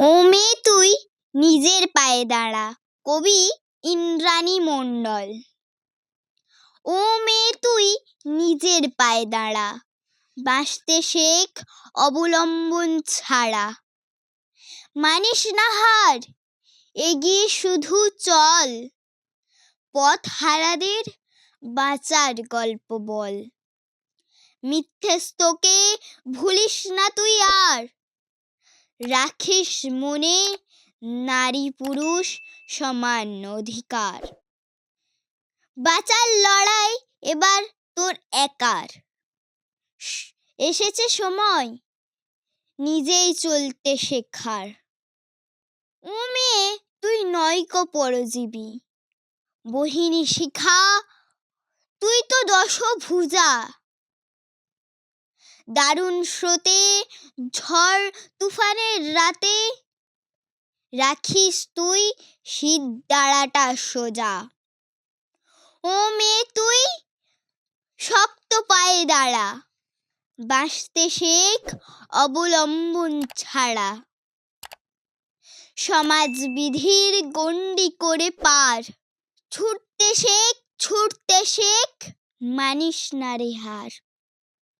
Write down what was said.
ও তুই, নিজের পায়ে দাঁড়া। কবি ইন্দ্রাণী মণ্ডল। ও মেয়ে তুই, নিজের পায়ে দাঁড়া। বাঁচতে শেখ, অবলম্বন ছাড়া। মানিস না হার, এগিয়ে শুধু চল। পথ হারাদের বাঁচার গল্প বল। মিথ্যেস্তকে ভুলিস না তুই আর। রাখিস মনে নারী পুরুষ সমান অধিকার। বাঁচার লড়াই এবার তোর একার। এসেছে সময় নিজেই চলতে শেখার। ও মেয়ে তুই নয়কো পরজীবী। বহিনী শিখা, তুই তো দশভুজা। দারুণ স্রোতে, ঝড় তুফানের রাতে। রাখিস তুই শীত দাঁড়াটা সোজা। ও মেয়ে তুই, শক্ত পায়ে দাঁড়া। বাঁচতে শেখ অবলম্বন ছাড়া। সমাজ বিধির গণ্ডি করে পার। ছুটতে শেখ ছুটতে শেখ, মানিস না রে হার।